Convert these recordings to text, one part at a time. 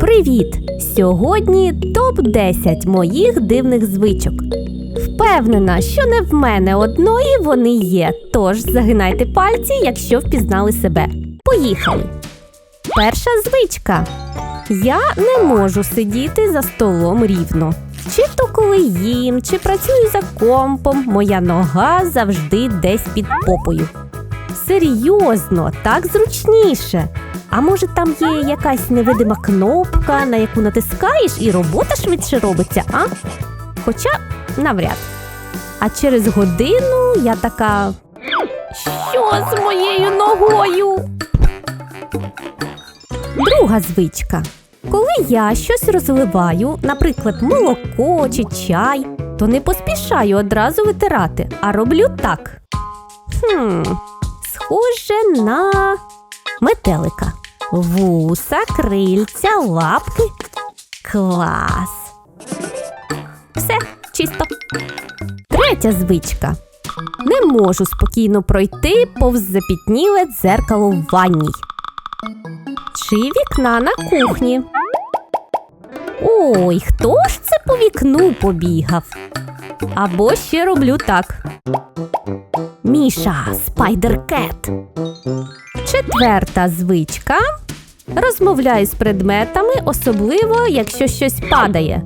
Привіт! Сьогодні топ-10 моїх дивних звичок. Впевнена, що не в мене одної вони є. Тож загинайте пальці, якщо впізнали себе. Поїхали! Перша звичка. Я не можу сидіти за столом рівно. Чи то коли їм, чи працюю за компом, моя нога завжди десь під попою. Серйозно, так зручніше. А може там є якась невидима кнопка, на яку натискаєш і робота швидше робиться, а? Хоча навряд. А через годину я така. Що з моєю ногою? Друга звичка. Коли я щось розливаю, наприклад, молоко чи чай, то не поспішаю одразу витирати, а роблю так. Хм, схоже на метелика. Вуса, крильця, лапки. Клас. Все, чисто. Третя звичка. Не можу спокійно пройти повз запітніле дзеркало в ванній. Чи вікна на кухні. Ой, хто ж це по вікну побігав? Або ще роблю так. Міша, спайдеркет. Четверта звичка. Розмовляю з предметами, особливо, якщо щось падає.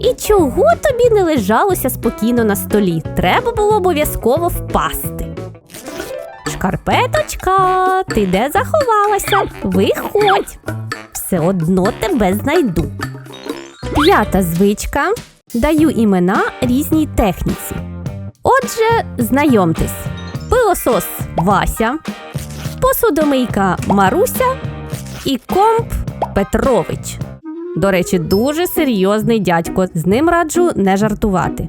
І чого тобі не лежалося спокійно на столі? Треба було обов'язково впасти. Шкарпеточка, ти де заховалася? Виходь. Все одно тебе знайду. П'ята звичка. Даю імена різній техніці. Отже, знайомтесь: пилосос Вася, посудомийка Маруся і комп Петрович. До речі, дуже серйозний дядько. З ним раджу не жартувати.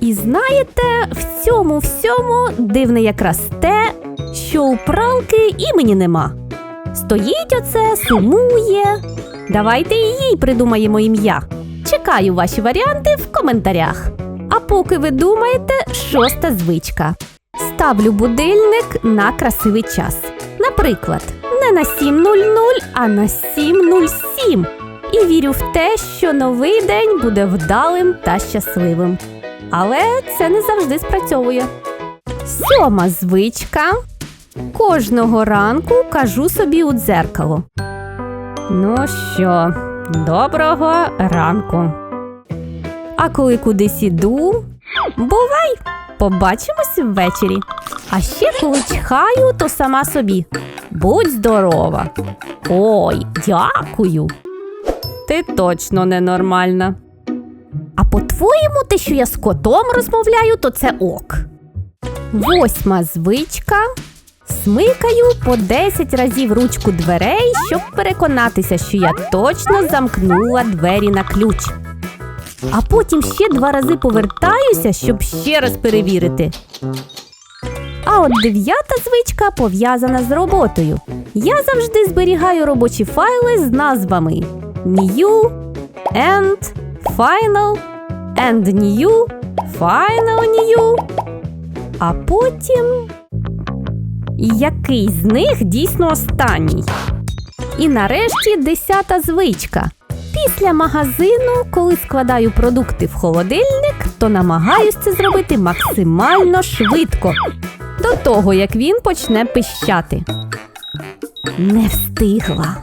І знаєте, в цьому всьому дивне якраз те, що у пралки імені нема. Стоїть оце, сумує. Давайте і їй придумаємо ім'я. Чекаю ваші варіанти в коментарях. А поки ви думаєте, шоста звичка. Ставлю будильник на красивий час. Наприклад, не на 7.00, а на 7.07. І вірю в те, що новий день буде вдалим та щасливим. Але це не завжди спрацьовує. Сьома звичка. Кожного ранку кажу собі у дзеркало. Ну що, доброго ранку. А коли кудись іду, бувай, побачимось ввечері. А ще коли чхаю, то сама собі. Будь здорова. Ой, дякую. Ти точно ненормальна. А по-твоєму, те, що я з котом розмовляю, то це ок. Восьма звичка. Смикаю по 10 разів ручку дверей, щоб переконатися, що я точно замкнула двері на ключ. А потім ще два рази повертаюся, щоб ще раз перевірити. А от дев'ята звичка пов'язана з роботою. Я завжди зберігаю робочі файли з назвами New, End, Final, End New, Final New. А потім який з них дійсно останній? І нарешті десята звичка. Після магазину, коли складаю продукти в холодильник, то намагаюсь це зробити максимально швидко, до того як він почне пищати. Не встигла.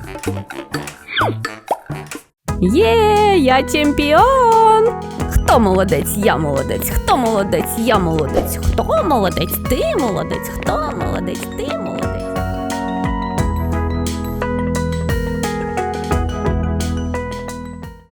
Є, я чемпіон! Хто молодець? Я молодець. Хто молодець? Я молодець. Хто молодець? Ти молодець. Хто молодець? Ти молодець.